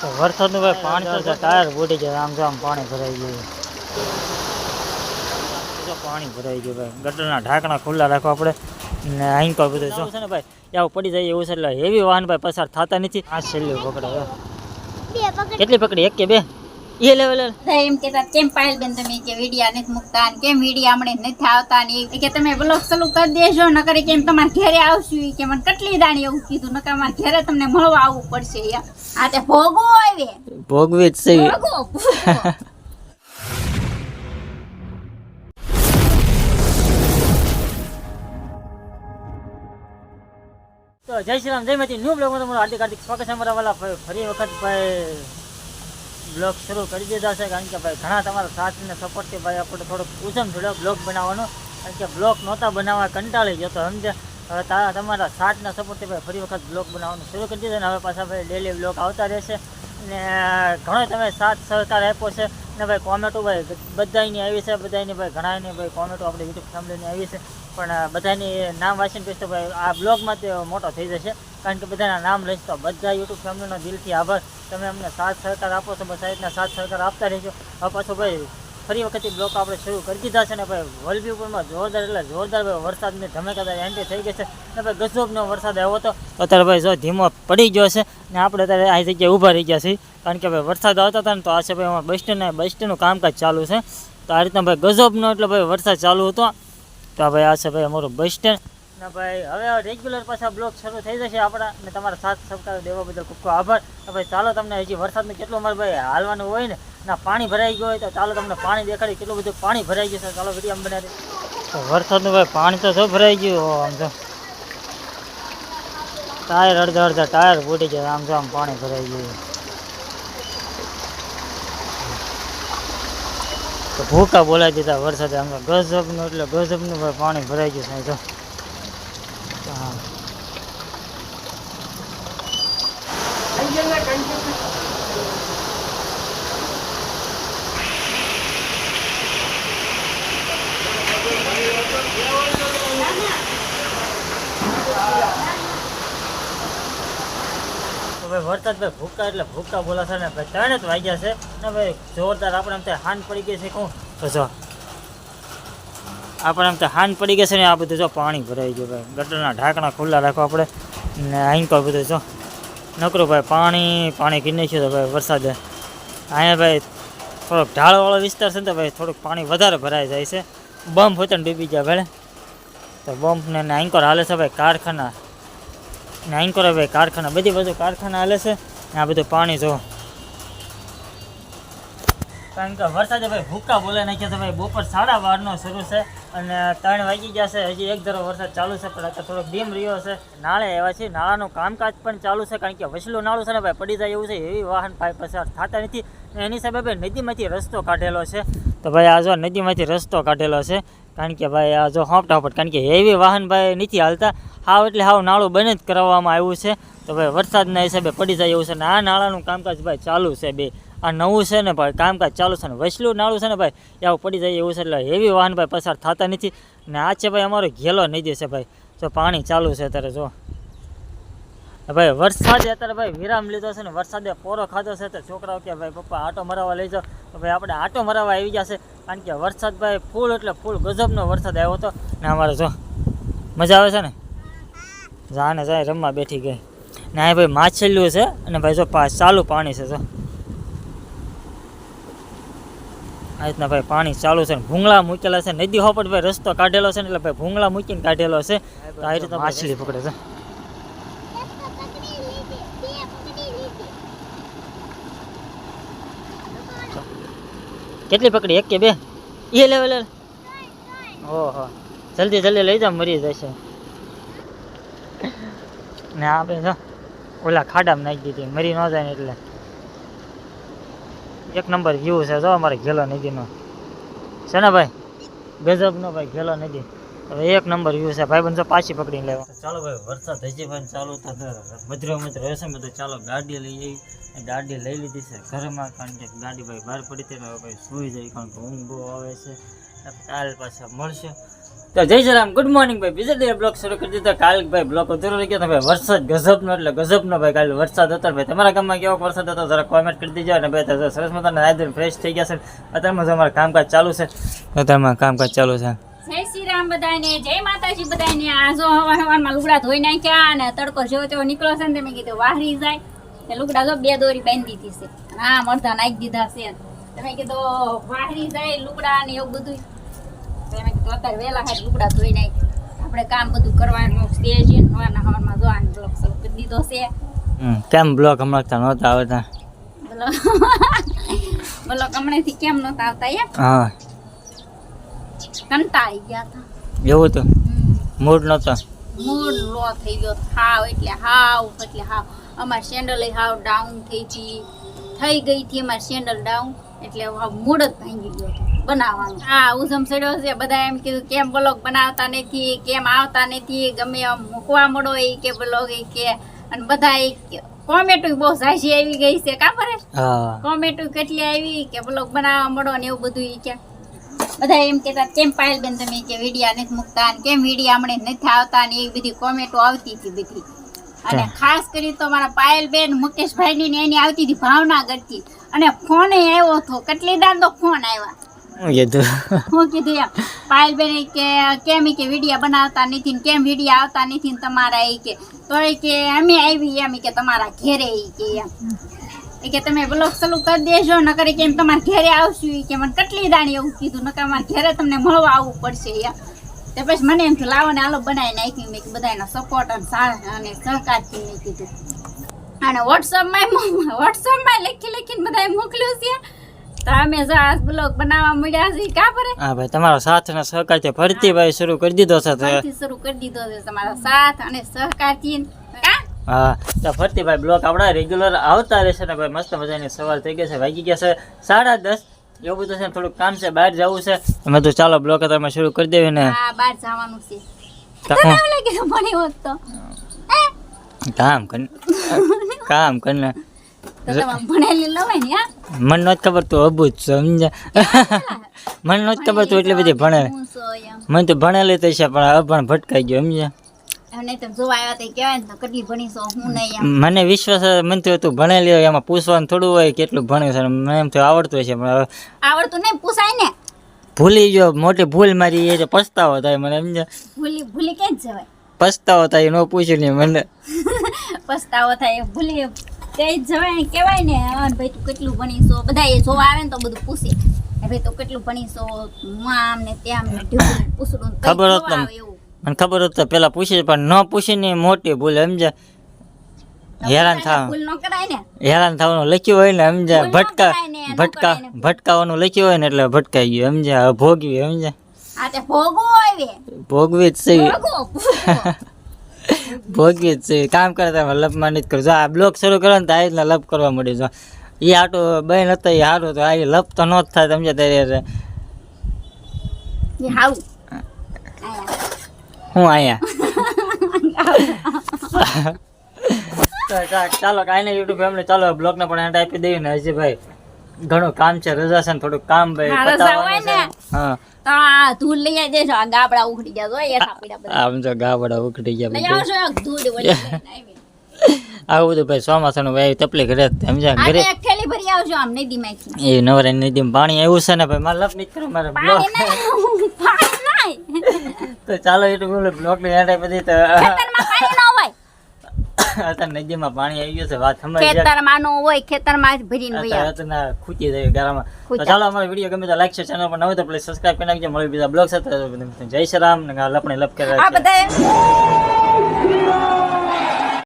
તો વરસાદનું ભાઈ પાણી તો ટાયર ફૂટી જાય આમ જામ પાણી ભરાઈ ગયું. પાણી ભરાઈ ગયું ભાઈ. ગટરના ઢાંકણા ખુલ્લા રાખો આપણે ને અહીં કોઈ બધું શું છે ને ભાઈ એવું પડી જાય એવું છે એટલે એવી વાહન ભાઈ પસાર થતા નથી. આ છેલ્લું પકડે હવે. કેટલી પકડી? એક કે બે? એ લેવલ તો એમ કેતા કેમ પાયલ તમે કે વિડિયા નથી મૂકતા ને કેમ વિડિયા હમણે નથી આવતા ને એ કે તમે બ્લોગ ચાલુ કરી દેજો નકર કેમ તમારે ઘરે આવશું કે મને કેટલી દાણી એવું કીધું નકર અમારે ઘરે તમને મળવા આવવું પડશે યાર આ તે ભોગવો આવે. ભોગવી જ છે. ભોગવો ભોગવો. તો જય શ્રી રામ જય માતી ન્યૂ બ્લોગમાં તમારું હાર્દિક હાર્દિક સ્વાગત છે અમારા વાલા ફરી વખત ભાઈ બ્લોગ શરૂ કરી દીધા છે કારણ કે ભાઈ ઘણા તમારા સાથ અને સપોર્ટથી ભાઈ આપણે થોડોક ઉજમ જોડ્યો બ્લોગ બનાવવાનો. કારણ કે બ્લોગ નહોતા બનાવવા કંટાળી ગયો તો સમજે. હવે તારા તમારા સાથના સપોર્ટથી ભાઈ ફરી વખત બ્લોગ બનાવવાનું શરૂ કરી દીધું ને હવે પાછા ભાઈ ડેલી બ્લોગ આવતા રહેશે. ને ઘણો તમે સાથ સહકાર આપ્યો છે. ને ભાઈ કોમેન્ટો ભાઈ બધાની આવી છે બધાની ભાઈ ઘણાની ભાઈ કોમેન્ટો આપણે યુટ્યુબ ફેમિલીની આવી છે. પણ બધાની નામ વાંચીને પછી તો ભાઈ. આ બ્લોગમાં તે મોટો થઈ જશે. કારણ કે બધાના નામ લઈશ તો બધા યુટ્યુબ ફેમિલીનો દિલથી આભાર. તમે અમને સાથ સહકાર આપો છો, બસ રીતના સાથ સહકાર આપતા રહેજો. હવે પાછો ભાઈ, ફરી વખતથી બ્લોક આપણે શરૂ કરી દીધા છે ને ભાઈ વલભી ઉપરમાં જોરદાર એટલે જોરદાર ભાઈ વરસાદની ધમેકાદાર એન્ટ્રી થઈ ગઈ છે. ને ભાઈ ગજબનો વરસાદ આવ્યો હતો. અત્યારે ભાઈ જો ધીમો પડી ગયો છે ને આપણે અત્યારે આ જગ્યાએ ઊભા રહી ગયા છીએ. કારણ કે ભાઈ વરસાદ આવતા હતા ને તો આ છે ભાઈ અમારા બસ સ્ટેન્ડ બસ સ્ટેન્ડનું કામકાજ ચાલુ છે. તો આ રીતના ભાઈ ગજબનો એટલે ભાઈ વરસાદ ચાલુ હતો. તો ભાઈ આ છે ભાઈ અમારું બસ સ્ટેન્ડ ને ભાઈ, હવે રેગ્યુલર પાછા બ્લોક શરૂ થઈ જશે આપણા, ને તમારા સાથ સહકાર દેવા બદલ ખૂબ ખૂબ આભાર. ભાઈ, ચાલો તમને હજી વરસાદનું કેટલું અમારે ભાઈ હાલવાનું હોય ને, ના, પાણી ભરાઈ ગયું હોય તો ચાલો તમને પાણી દેખાડી કેટલું બધું પાણી ભરાઈ ગયું છે ચાલો વીડિયો આમ બનાવી તો વરસાદનું ભાઈ પાણી તો શું ભરાઈ ગયું? આમ તો ટાયર અડધા અડધા ટાયર ફૂટી ગયા, આમ તો આમ પાણી ભરાઈ ગયું. ભૂકા બોલાવી દીધા વરસાદે, આમ તો ગજબનું, એટલે ગજબનું ભાઈ પાણી ભરાઈ ગયું છે ભાઈ વરસાદ ભાઈ ભૂકા એટલે ભૂકા બોલાશે ને ભાઈ ત્રણ જ વાગ્યા છે. ને ભાઈ જોરદાર આપણે આમ ત્યાં હાન પડી ગઈ છે કહું તો જો. આપણે આમ ત્યાં હાન પડી ગઈ છે ને આ બધું જો પાણી ભરાઈ ગયું ભાઈ. ગટરના ઢાંકણા ખુલ્લા રાખો આપણે. ને કોઈ બધું જો. નકરું ભાઈ પાણી પાણી કીને છે તો ભાઈ વરસાદે. અહીંયા ભાઈ થોડોક ઢાળવાળો વિસ્તાર છે ને તો ભાઈ થોડુંક પાણી વધારે ભરાઈ જાય છે. બમ્પ હોય તો ડૂબી જાય ભલે. તો બમ્પને આંકોર હાલે છે ભાઈ કારખાના. ને કરો ભાઈ, કારખાના, બધી બધું કારખાના હાલે છે. ને આ બધું પાણી જો. કારણ કે વરસાદે ભાઈ ભૂકા બોલે નાખ્યા છે ભાઈ, બપોર સાડા બારનો શરૂ છે અને ત્રણ વાગી ગયા છે. હજી એક ધરો વરસાદ ચાલુ છે, પણ અત્યારે થોડોક ડીમ રહ્યો છે. નાળે એવા છે, નાળાનું કામકાજ પણ ચાલુ છે, કારણ કે વસલું નાળું છે ને ભાઈ, પડી જાય એવું છે, એવી વાહન ભાઈ પસાર થતા નથી. એની સામે ભાઈ નદીમાંથી રસ્તો કાઢેલો છે. તો ભાઈ આ જો નદીમાંથી રસ્તો કાઢેલો છે, કારણ કે ભાઈ આ જો હોપટ હોપટ કારણ કે એવી વાહન ભાઈ નથી હાલતા. હાવ એટલે હાવ નાળું બંને જ કરવામાં આવ્યું છે. તો ભાઈ વરસાદના હિસાબે પડી જાય એવું છે ને આ નાળાનું કામકાજ ભાઈ ચાલુ છે બે. આ નવું છે ને ભાઈ કામકાજ ચાલુ છે ને વસલું નાળું છે ને ભાઈ એવું પડી જાય એવું છે એટલે એવી વાહન ભાઈ પસાર થતા નથી. ને આ છે ભાઈ અમારો ઘેલો નદી છે ભાઈ. જો પાણી ચાલુ છે અત્યારે, જો. ભાઈ વરસાદે અત્યારે ભાઈ વિરામ લીધો છે ને વરસાદે પોરો ખાધો છે તો છોકરાઓ કે ભાઈ પપ્પા આટો મરાવવા લઈ જાઓ. તો ભાઈ આપણે આટો મરાવવા આવી ગયા છે. કારણ કે વરસાદ ભાઈ ફૂલ એટલે ફૂલ ગજબનો વરસાદ આવ્યો હતો. ને અમારે જો મજા આવે છે ને? જાને જાય રમવા બેઠી ગઈ. ને આ ભાઈ માછલીઓ છે અને ભાઈ જો ચાલુ પાણી છે જો. આ રીતના ભાઈ પાણી ચાલુ છે ને ભૂંગળા મૂકેલા છે. નદી હોપટ ભાઈ રસ્તો કાઢેલો છે ને એટલે ભાઈ ભૂંગળા મૂકીને કાઢેલો છે. તો આ રીતના માછલી પકડે છે. કેટલી પકડી? એક કે બે? એ લેવલ ઓહો. જલ્દી જલ્દી લઈ જાઓ, મરી જશે. ને આપણે જો, ઓલા ખાડામાં નાખી દીધી. મરી ન જાય ને એટલે. એક નંબર વ્યૂ છે, જો અમારે ઘેલો નદીનો. છે ને ભાઈ? ગજબનો ભાઈ ઘેલો નદી. હવે એક નંબર વ્યૂ છે. ભાઈ બંધો પાછી પકડી લેવા. ચાલો ભાઈ, વરસાદ હજી પણ ચાલુ થતો મધરો મધરો હશે મેં તો ચાલો ગાડી લઈ જઈ ગાડી લઈ લીધી છે ઘરમાં, કારણ કે ગાડી ભાઈ બહાર પડી હતી હવે ભાઈ સૂઈ જાય, કારણ કે ઊંઘ બહુ આવે છે. કાલ પાછા મળશે. તો જય શ્રી ગુડ મોર્નિંગ ભાઈ. બીજા દિવસ બ્લોક શરૂ કરી દીધો. કાલ ભાઈ બ્લોક અધૂરો રહી ગયો ભાઈ વરસાદ ગજબનો, એટલે ગજબનો ભાઈ કાલે વરસાદ હતો ભાઈ. તમારા ગામમાં કેવો વરસાદ હતો જરા કોમેન્ટ કરી દીજો. અને ભાઈ સરસ મજાના નાઈ ફ્રેશ થઈ ગયા છે. અત્યારમાં અમારું કામકાજ ચાલુ છે. અત્યારમાં કામકાજ ચાલુ છે. રામ બધાને જય માતાજી બધાને આ જો હવારમાં લુગડા ધોઈ નાખ્યા અને તડકો જેવો તેવો નીકળો છે ને મેં કીધું વાહરી જાય. તે લુગડા જો બે દોરી બાંધી દીધી છે. હા મરધા નાખી દીધા છે તમે કીધું વાહરી જાય લુગડા ને એવું બધું તો મેં કીધું અત્યારે વહેલા હાથ લુગડા ધોઈ નાખી આપણે કામ બધું કરવાનું છે જે. હવારના હવારમાં જો આને બ્લોક શરૂ કરી દીધો છે. કેમ બ્લોક હમણાં નહોતા આવતા? બોલો બોલો હમણાંથી કેમ નહોતા આવતા એમ? હા. કંટાળી ગયા હતા. એવું તો મૂડ નતો મૂડ લો થઈ ગયો. હાવ એટલે હાવ એટલે હાવ. અમાર સેન્ડલ હાવ ડાઉન થઈ હતી થઈ ગઈ હતી અમાર સેન્ડલ ડાઉન એટલે હાવ મૂડ જ ભાંગી ગયો હતો બનાવવાનું. હા ઉજમ સડ્યો છે. બધા એમ કીધું કેમ બ્લોગ બનાવતા નથી? કેમ આવતા નથી? ગમે એમ મૂકવા મળો એ કે બ્લોગ એ કે. અને બધા કોમેન્ટો બહુ ઝાઝી આવી ગઈ છે. કા પરે? હા. કેટલી આવી કે બ્લોગ બનાવવા મળો ને એવું બધું ઈ કે. બધા એમ કહેતા કેમ પાયલબેન તમે કે વિડિયા નથી મૂકતા ને કેમ વિડિયા હમણે નથી આવતા ને એવી બધી કોમેન્ટો આવતી હતી બધી. અને. ખાસ કરી તો મારા પાયલબેન મુકેશભાઈની ને એની આવતી હતી ભાવનગરથી અને ફોન આવ્યો હતો. કેટલી દાન તો ફોન આવ્યા. કીધું? હું કીધું એમ? પાયલ બેન કે કેમ કે વિડિયા બનાવતા નથી ને કેમ વિડિયા આવતા નથી ને તમારા એ કે? તો કે અમે આવી એમ કે તમારા ઘેરે કે એમ. કે તમે બ્લોક ચાલુ કરી દેજો નકર કેમ તમારા ઘેરે આવશું કે મને કેટલી દાણી એવું કીધું નકર અમારા ઘેરે તમને મળવા આવવું પડશે એમ તે પછી મને એમ થયું લાવો ને આલો બનાવી નાખ્યું મેં બધાનો સપોર્ટ અને અને સહકારથી મેં કીધું. અને વોટ્સઅપમાં વોટ્સઅપમાં લખી લખીને બધાએ મોકલ્યું છે. તો અમે બ્લોગ બનાવવા મળ્યા છે કા પડે હા ભાઈ તમારો સાથ અને સહકારથી ફરીથી ભાઈ શરૂ કરી દીધો છે શરૂ કરી દીધો છે તમારો સાથ અને સહકારથી કા હા. તો ફરતી ભાઈ બ્લોક આપણા રેગ્યુલર આવતા રહેશે ને ભાઈ મસ્ત મજાની સવાર થઈ ગયા છે. વાગી ગયા છે સાડા દસ. એવું બધું છે થોડુંક કામ છે બહાર જવું છે. મેં તો ચાલો બ્લોક તમે શરૂ કરી દેવી ને. બહાર જવાનું છે? કામ કર કામ કર ને મન નથી ખબર તું અબૂત સમજા મન નથી ખબર તું એટલી બધી ભણે. મને તો ભણેલી તો છે પણ અભણ ભટકાઈ ગયો સમજ્યા? મને વિશ્વાસ મને તો તું ભણેલી હોય એમાં પૂછવાનું થોડું હોય કેટલું ભણે છે મને એમ તો આવડતું છે પણ હવે આવડતું નહીં પૂછાય ને. ભૂલી ગયો મોટી ભૂલ મારી એ તો પસ્તાવો થાય મને સમજ્યા ભૂલી ભૂલી કેમ જવાય? પસ્તાવો થાય ન પૂછ્યું નહીં મને. પસ્તાવો થાય ભૂલી જ જવાય ને કહેવાય ને. ભાઈ તું કેટલું ભણીશો બધા એ જોવા આવે ને તો બધું પૂછે. ભાઈ તું કેટલું ભણીશો હું આમ ને ને ને પૂછડું ખબર હોત ને. મને ખબર હોત તો પેલા પૂછી પણ ન પૂછીને મોટી ભૂલ સમજ્યા? હેરાન થાવ. હેરાન થવાનું લખ્યું હોય ને સમજ્યા? ભટકા ભટકા ભટકાવાનું લખ્યું હોય ને એટલે ભટકાઈ ગયું સમજ્યા? હવે ભોગવી તે ભોગવો જ છે. ભોગવો જ છે. કામ કરતા લપમાં નથી કરો જો આ બ્લોક શરૂ કરો ને તો આ રીતના લપ કરવા મળે જો એ આટો બહેન હતા એ સારું તો આ લપ તો ન જ થાય સમજ્યા? ત્યારે હાવ. હું અહીંયા? ચાલો કાંઈ નહીં યુટ્યુબ ફેમિલી ચાલો બ્લોગને પણ એન્ડ આપી દઈએ ને હજી ભાઈ ઘણું કામ છે રજા છે ને થોડું કામ ભાઈ પતાવવાનું છે. હા. તો આ ધૂળ લઈ આવી દેજો આ ગાબડા ઉખડી ગયા જો એ થાપીડા આમ જો ગાબડા ઉખડી ગયા લઈ બધું. ધૂળ ઓલી લઈને આવી. બધું ભાઈ ચોમાસાનું ભાઈ તકલીફ રહે જ સમજ્યા ઘરે એક થેલી ભરી આવજો આમ નદીમાંથી. એ નવરા નદી પાણી આવ્યું છે ને ભાઈ મારે લપ મારે બ્લોક તો ચાલો યુટ્યુબ બ્લોગની એન્ડ આપી દઈએ તો પાણી ન હોય. અત્યારે નદીમાં પાણી આવી ગયું છે વાત સમજ ખેતરમાં નો હોય ખેતરમાં જ ભરીને. અત્યારે ખૂટી જાય ગારામાં. તો ચાલો અમારો વીડિયો ગમે તો લાઈક છે ચેનલ પર નવો તો પ્લીઝ સબસ્ક્રાઇબ કરી નાખજો. મળી બીજા બ્લોગ સાથે. જય શ્રી રામ ને લપણે લપ કરે આ બધા